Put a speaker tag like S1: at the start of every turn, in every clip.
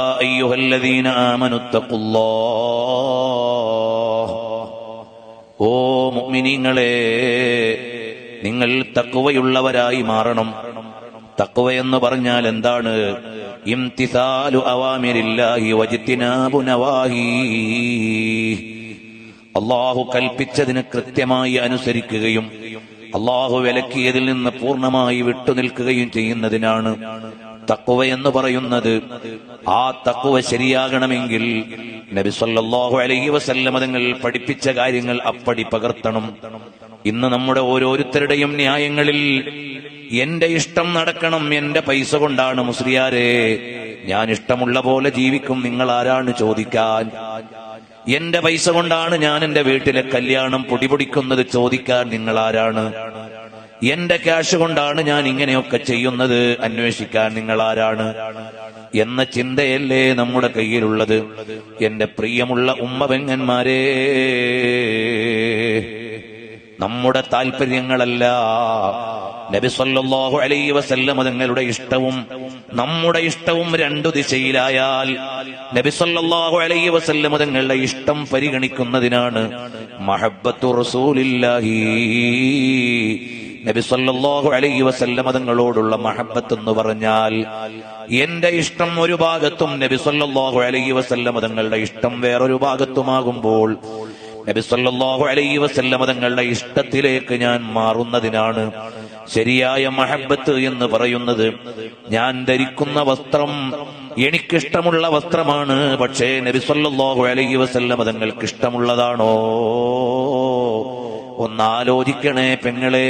S1: أيها الذين آمنوا اتقوا الله ഓ മുഅ്മിനീങ്ങളെ നിങ്ങൾ തക്കുവയുള്ളവരായി മാറണം തക്കുവ എന്ന് പറഞ്ഞാൽ എന്താണ് ഇംതിസാലു അവാമിരില്ലാഹി വജിത്തിനാബു നവാഹി അള്ളാഹു കൽപ്പിച്ചതിന് കൃത്യമായി അനുസരിക്കുകയും അള്ളാഹു വിലക്കിയതിൽ നിന്ന് പൂർണ്ണമായി വിട്ടുനിൽക്കുകയും ചെയ്യുന്നതിനാണ് തക്കുവ എന്ന് പറയുന്നത് ആ തക്കുവ ശരിയാകണമെങ്കിൽ നബി സല്ലാഹു അലഹി വസല്ലമ തങ്ങൾ പഠിപ്പിച്ച കാര്യങ്ങൾ അപ്പടി പകർത്തണം. ഇന്ന് നമ്മുടെ ഓരോരുത്തരുടെയും ന്യായങ്ങളിൽ എന്റെ ഇഷ്ടം നടക്കണം എന്റെ പൈസ കൊണ്ടാണ് മുസ്ലിയാരെ. ഞാൻ ഇഷ്ടമുള്ള പോലെ ജീവിക്കും നിങ്ങൾ ആരാണ് ചോദിക്കാൻ? എന്റെ പൈസ കൊണ്ടാണ് ഞാൻ എന്റെ വീട്ടിലെ കല്യാണം പൊടിപൊടിക്കുന്നത് ചോദിക്കാൻ നിങ്ങൾ ആരാണ്? എന്റെ ക്യാഷ് കൊണ്ടാണ് ഞാൻ ഇങ്ങനെയൊക്കെ ചെയ്യുന്നത്. അന്വേഷിക്കാൻ നിങ്ങൾ ആരാണ്? എന്ന ചിന്തയല്ലേ നമ്മുടെ കയ്യിലുള്ളത്. എന്റെ പ്രിയമുള്ള ഉമ്മ പെങ്ങന്മാരെ നമ്മുടെ താല്പര്യങ്ങളല്ല നബിസ്വല്ലാഹു അലൈ വസല്ലം തങ്ങളുടെ ഇഷ്ടവും നമ്മുടെ ഇഷ്ടവും രണ്ടു ദിശയിലായാൽ നബിസ്വല്ലാഹു അലൈ വസല്ലം തങ്ങളുടെ ഇഷ്ടം പരിഗണിക്കുന്നതിനാണ് മഹബത്തു റസൂലില്ലാഹി. നബി സല്ലല്ലാഹു അലൈഹി വസല്ലം തങ്ങളോടുള്ള മഹബ്ബത്ത് എന്ന് പറഞ്ഞാൽ എന്റെ ഇഷ്ടം ഒരു ഭാഗത്തും നബി സല്ലല്ലാഹു അലൈഹി വസല്ലം തങ്ങളുടെ ഇഷ്ടം വേറൊരു ഭാഗത്തുമാകുമ്പോൾ നബി സല്ലല്ലാഹു അലൈഹി വസല്ലം തങ്ങളുടെ ഇഷ്ടത്തിലേക്ക് ഞാൻ മാറുന്നതിനാണ് ശരിയായ മഹബത്ത് എന്ന് പറയുന്നത്. ഞാൻ ധരിക്കുന്ന വസ്ത്രം എനിക്കിഷ്ടമുള്ള വസ്ത്രമാണ്. പക്ഷേ നബി സല്ലല്ലാഹു അലൈഹി വസല്ലം തങ്ങൾക്ക് ഇഷ്ടമുള്ളതാണോ? ഒന്നാലോചിക്കണേ പെങ്ങളെ.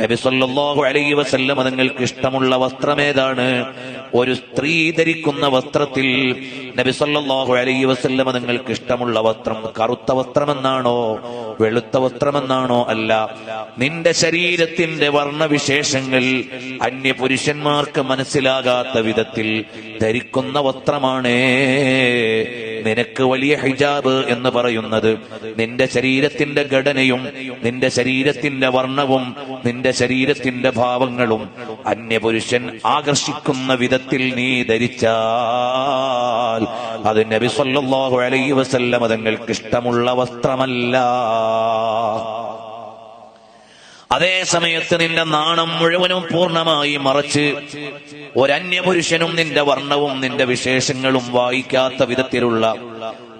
S1: നബി സല്ലല്ലാഹു അലൈഹി വസല്ലം തങ്ങൾക്ക് ഇഷ്ടമുള്ള വസ്ത്രമേതാണ് ഒരു സ്ത്രീ ധരിക്കുന്ന വസ്ത്രത്തിൽ നബി സല്ലല്ലാഹു അലൈഹി വസല്ലം തങ്ങൾക്ക് ഇഷ്ടമുള്ള വസ്ത്രം കറുത്ത വസ്ത്രമെന്നാണോ വെളുത്ത വസ്ത്രമെന്നാണോ അല്ല. നിന്റെ ശരീരത്തിന്റെ വർണവിശേഷങ്ങൾ അന്യ പുരുഷന്മാർക്ക് മനസ്സിലാകാത്ത വിധത്തിൽ ധരിക്കുന്ന വസ്ത്രമാണേ. നിനക്ക് വലിയ ഹിജാബ് എന്ന് പറയുന്നത്. നിന്റെ ശരീരത്തിന്റെ ഘടനയും നിന്റെ ശരീരത്തിന്റെ വർണവും നിന്റെ ശരീരത്തിന്റെ ഭാവങ്ങളും അന്യപുരുഷൻ ആകർഷിക്കുന്ന വിധത്തിൽ നീ ധരിച്ചാൽ അത് നബി സല്ലല്ലാഹു അലൈഹി വസല്ലം തങ്ങൾക്ക് ഇഷ്ടമുള്ള വസ്ത്രമല്ല. അതേ സമയത്ത് നിന്റെ നാണം മുഴുവനും പൂർണമായി മറച്ച് ഒരന്യപുരുഷനും നിന്റെ വർണവും നിന്റെ വിശേഷങ്ങളും വായിക്കാത്ത വിധത്തിലുള്ള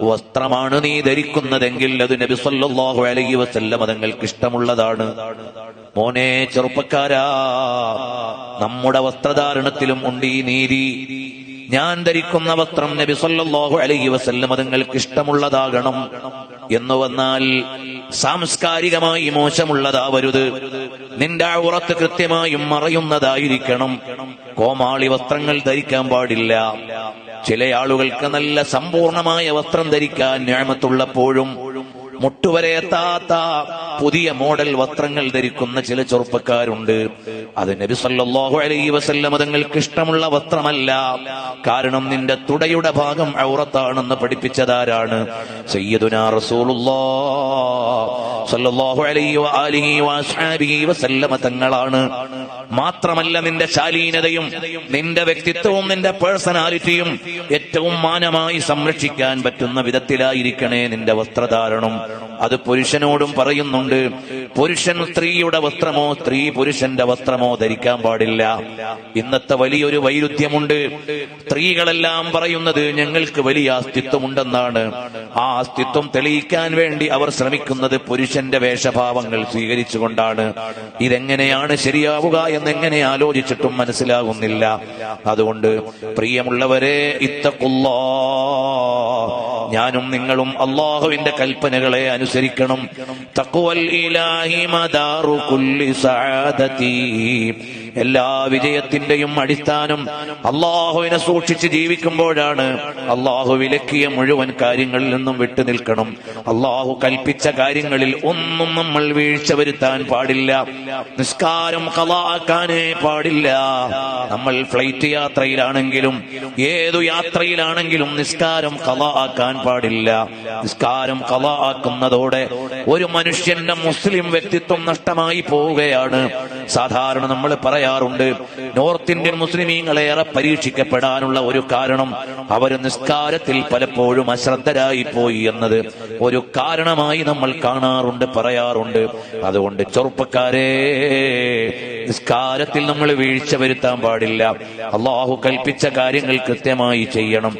S1: വസ്ത്രമാണ് നീ ധരിക്കുന്നതെങ്കിൽ അത് നബി സല്ലല്ലാഹു അലൈഹി വസല്ലം തങ്ങൾക്ക് ഇഷ്ടമുള്ളതാണ്. മോനെ ചെറുപ്പക്കാരാ നമ്മുടെ വസ്ത്രധാരണത്തിലും ഉണ്ട് ഈ നീതി. ഞാൻ ധരിക്കുന്ന വസ്ത്രം നബി സല്ലല്ലാഹു അലൈഹി വസല്ലം തങ്ങൾക്ക് ഇഷ്ടമുള്ളതാകണം. എന്ന് വന്നാൽ സാംസ്കാരികമായി മോശമുള്ളതാവരുത്. നിന്റെ ഉറത്ത് കൃത്യമായും മറയുന്നതായിരിക്കണം. കോമാളി വസ്ത്രങ്ങൾ ധരിക്കാൻ പാടില്ല. ചില ആളുകൾക്ക് നല്ല സമ്പൂർണമായ വസ്ത്രം ധരിക്കാൻ ഞാമത്തുള്ളപ്പോഴും മുട്ടുവരെ എത്താത്ത പുതിയ മോഡൽ വസ്ത്രങ്ങൾ ധരിക്കുന്ന ചില ചെറുപ്പക്കാരുണ്ട്. അത് നബി സല്ലാഹു അലൈഹി വസല്ലം തങ്ങൾക്ക് ഇഷ്ടമുള്ള വസ്ത്രമല്ല. കാരണം നിന്റെ തുടയുടെ ഭാഗം ഔറത്താണെന്ന് പഠിപ്പിച്ചതാരാണ്? സയ്യിദുനാ സല്ലല്ലാഹു അലൈഹി വസല്ലമ തങ്ങളാണ്. മാത്രമല്ല നിന്റെ ശാലീനതയും നിന്റെ വ്യക്തിത്വവും നിന്റെ പേഴ്സണാലിറ്റിയും ഏറ്റവും മാനമായി സംരക്ഷിക്കാൻ പറ്റുന്ന വിധത്തിലായിരിക്കണേ നിന്റെ വസ്ത്രധാരണം. അത് പുരുഷനോടും പറയുന്നുണ്ട് പുരുഷൻ സ്ത്രീയുടെ വസ്ത്രമോ സ്ത്രീ പുരുഷന്റെ വസ്ത്രമോ ധരിക്കാൻ പാടില്ല. ഇന്നത്തെ വലിയൊരു വൈരുദ്ധ്യമുണ്ട്. സ്ത്രീകളെല്ലാം പറയുന്നത് ഞങ്ങൾക്ക് വലിയ അസ്തിത്വമുണ്ടെന്നാണ്. ആ അസ്തിത്വം തെളിയിക്കാൻ വേണ്ടി അവർ ശ്രമിക്കുന്നത് പുരുഷന്റെ വേഷഭാവങ്ങൾ സ്വീകരിച്ചുകൊണ്ടാണ്. ഇതെങ്ങനെയാണ് ശരിയാവുക എന്നെങ്ങനെ ആലോചിച്ചിട്ടും മനസ്സിലാകുന്നില്ല. അതുകൊണ്ട് പ്രിയമുള്ളവരെ ഇത്തക്കുള്ളോ ഞാനും നിങ്ങളും അള്ളാഹുവിന്റെ കൽപ്പനകളെ അനുസരിക്കണം. തക്കുവൽ ഇലാഹി കുല്ലി എല്ലാ വിജയത്തിന്റെയും അടിസ്ഥാനം അള്ളാഹുവിനെ സൂക്ഷിച്ച് ജീവിക്കുമ്പോഴാണ്. അള്ളാഹു വിലക്കിയ മുഴുവൻ കാര്യങ്ങളിൽ നിന്നും വിട്ടു നിൽക്കണം. അള്ളാഹു കൽപ്പിച്ച കാര്യങ്ങളിൽ ഒന്നും നമ്മൾ വീഴ്ച വരുത്താൻ പാടില്ല. നിസ്കാരം കലാക്കാനേ പാടില്ല. നമ്മൾ ഫ്ലൈറ്റ് യാത്രയിലാണെങ്കിലും ഏതു യാത്രയിലാണെങ്കിലും നിസ്കാരം കലാക്കാൻ പാടില്ല. നിസ്കാരം കലാക്കുന്നതോടെ ഒരു മനുഷ്യന്റെ മുസ്ലിം വ്യക്തിത്വം നഷ്ടമായി പോവുകയാണ്. സാധാരണ നമ്മൾ പറയാം പറയാറുണ്ട്. നോർത്ത് ഇന്ത്യൻ മുസ്ലിമീങ്ങളേറെ പരീക്ഷിക്കപ്പെടാനുള്ള ഒരു കാരണം അവർ നിസ്കാരത്തിൽ പലപ്പോഴും അശ്രദ്ധരായി പോയി എന്നത് ഒരു കാരണമായി നമ്മൾ കാണാറുണ്ട് പറയാറുണ്ട്. അതുകൊണ്ട് ചെറുപ്പക്കാരെ നിസ്കാരത്തിൽ നമ്മൾ വീഴ്ച വരുത്താൻ പാടില്ല. അള്ളാഹു കൽപ്പിച്ച കാര്യങ്ങൾ കൃത്യമായി ചെയ്യണം.